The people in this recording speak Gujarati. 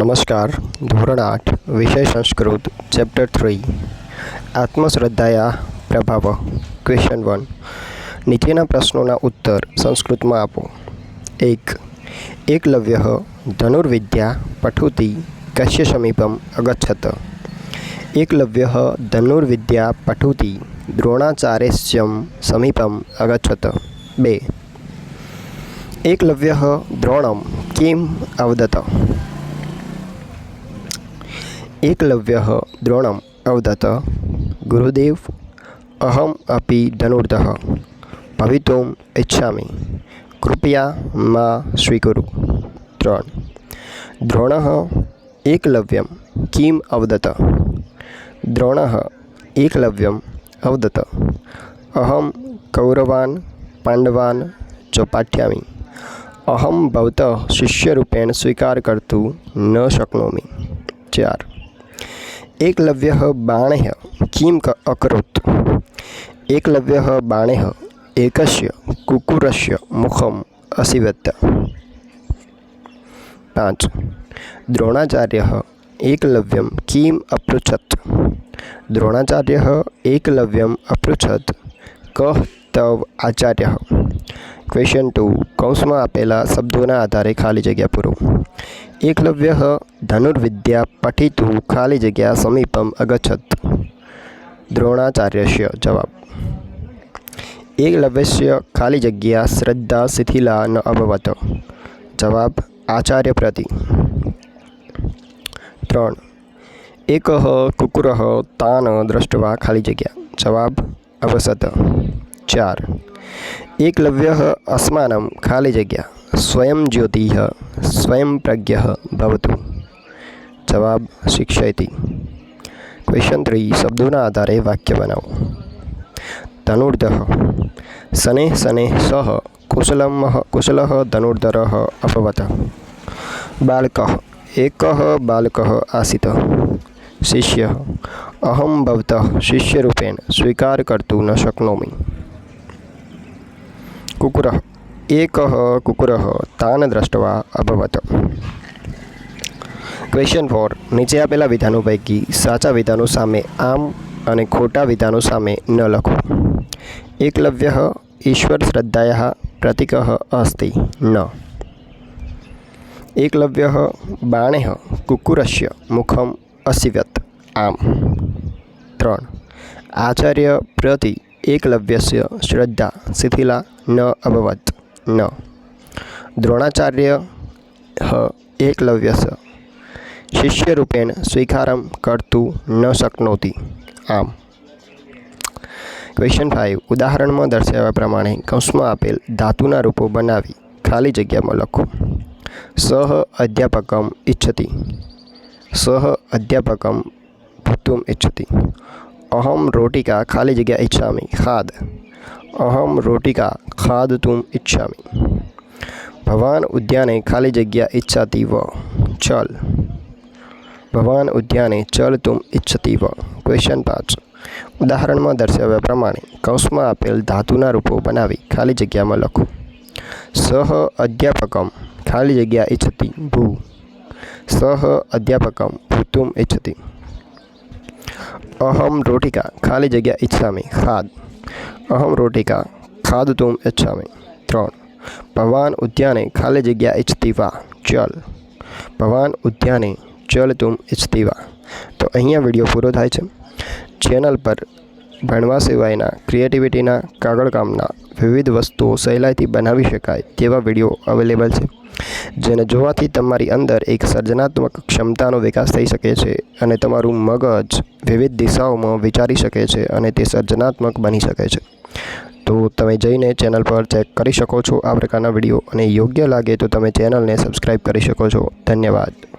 નમસ્કાર. ધોરણ આઠ, વિષય સંસ્કૃત, ચેપ્ટર થ્રી. આત્મશ્રદ્ધાયા પ્રભાવ ક્વેશ્ચન વન નીચેના પ્રશ્નોના ઉત્તર સંસ્કૃતમાં આપો. એક. એકલવ્ય ધનુર્વિદ્યા પઠુતિ કશ્ય સમીપમ અગચ્છત. એકલવ્ય ધનુર્વિદ્યા પઠુતિ દ્રોણાચાર્યસ્યમ સમીપમ અગચ્છત. બે. એકલવ્ય દ્રોણમ કિમ અવદત એકલવ્ય દ્રોણમ અવદત ગુરુદેવ અહમ અપી ધનુર્ધઃ ભવિતુમ ઇચ્છામિ કૃપયા મા સ્વીકુરુ ત્રણ દ્રોણ એકલવ્યમ કિમ અવદત દ્રોણ એકલવ્યમ અવદત અહમ કૌરવાન પાંડવાન ચ પાઠ્યામિ અહમ ભવતઃ શિષ્યરૂપેણ સ્વીકાર કર્તું ન શક્નોમિ ચાર એકલવ્ય બાણેહ કિમ ક અકરોत् એકલવ્ય બાણેહ એકસ્ય કુકુરસ્ય મુખમ અસીવત પાંચ દ્રોણાચાર્ય એકલવ્યમ કિમ અપૃચ્છત દ્રોણાચાર્ય એકલવ્યમ અપૃચ્છત કહ તવ આચાર્ય. ક્વેશ્ચન ટુ કૌંસમાં આપેલા શબ્દોના આધારે ખાલી જગ્યા પૂરો. એકલવ્ય ધનુર્વિદ્યા પઠિતું, ખાલી જગ્યા સમીપમ અગછત. દ્રોણાચાર્યશ્ય જવાબ. એકલવ્યસ્ય, ખાલી જગ્યા, શ્રદ્ધા, શિથિલા ન અભવત. જવાબ, આચાર્ય પ્રતિ. ત્રણ. એક, કુકુર, તાન દ્રષ્ટવા ખાલી જગ્યા. જવાબ, અવસત. ચાર એકલવ્ય અસ્માનમ ખાલી જગ્યા સ્વયં જ્યોતિ સ્વયં પ્રજ્ઞ ભવતુ જવાબ શિક્ષયતિ ક્વેશ્ચન થ્રી શબ્દોના આધારે વાક્ય બનાવો ધનુર્ધઃ શનૈः શનૈः સહ કુશલમ કુશલ ધનુર્ધર અભવત બાલકः એકः બાલકः આસીत् શિષ્ય અહમ ભવતઃ શિષ્યરૂપેણ સ્વીકાર કર્તુं ન एकः કુકુરः तान् दृष्ट्वा અભવત ક્વેશ્ચન ફોર નીચે આપેલા વિધાનો પૈકી સાચા વિધાનો સામે આમ અને ખોટા વિધાનો સામે ન લખો એકલવ્ય ઈશ્વર શ્રદ્ધાયા પ્રતિક અસ્તિ ન એકલવ્ય બાણે કુકુરસ્ય મુખમ અસિવ્યત આમ ત્રણ આચાર્ય પ્રતિ એકલવ્યસ્ય શ્રદ્ધા શિથિલા ન અભવત. ન. દ્રોણાચાર્ય એકલવ્યસ્ય શિષ્યરૂપેણ સ્વીકારમ કરતું ન શકનોતી. આમ. ક્વેશ્ચન ફાઇવ ઉદાહરણમાં દર્શાવ્યા પ્રમાણે કૌંસમાં આપેલ ધાતુના રૂપો બનાવી ખાલી જગ્યામાં લખો. સહ અધ્યાપકમ ઈચ્છતી સહ અધ્યાપકમ ભૂતુમ ઈચ્છતી અહમ રોટિકા ખાલી જગ્યા ઈચ્છામી. ખાદ. અહમ રોટિકા ખાદતુમ ઈચ્છામી ભવાન ઉદ્યાને ખાલી જગ્યા ઈચ્છાતી વ ચલ ભવાન ઉદ્યાને ચલ તુમ ઈચ્છતી વ ક્વેશ્ચન પાંચ ઉદાહરણમાં દર્શાવ્યા પ્રમાણે કૌંસમાં આપેલ ધાતુના રૂપો બનાવી ખાલી જગ્યામાં લખો સહ અધ્યાપકમ ખાલી જગ્યા ઈચ્છતી ભૂ સહ અધ્યાપકમ ભૂતુમ ઈચ્છતી અહમ રોટિકા ખાલી જગ્યા ઈચ્છામી ખાદ અહમ રોટિકા ખાદતુમ ઈચ્છામી ત્રણ ભવાન ઉદ્યાને ખાલી જગ્યા ઇચ્છતિ વા ચલ ભવાન ઉદ્યાને ચલ તુમ ઇચ્છતિ વા તો અહીંયા વીડિયો પૂરો થાય છે ચેનલ પર ભણવા સિવાયના ક્રિએટિવિટીના કાગળ કામના વિવિધ વસ્તુઓ સહેલાઈથી બનાવી શકાય તેવા વીડિયો અવેલેબલ છે જેને જોવાથી તમારી અંદર એક સર્જનાત્મક ક્ષમતાનો વિકાસ થઈ શકે છે અને તમારું મગજ વિવિધ દિશાઓમાં વિચારી શકે છે અને તે સર્જનાત્મક બની શકે છે. તો તમે જઈને ચેનલ પર ચેક કરી શકો છો આ પ્રકારના વીડિયો અને યોગ્ય લાગે તો તમે ચેનલને સબસ્ક્રાઈબ કરી શકો છો. ધન્યવાદ.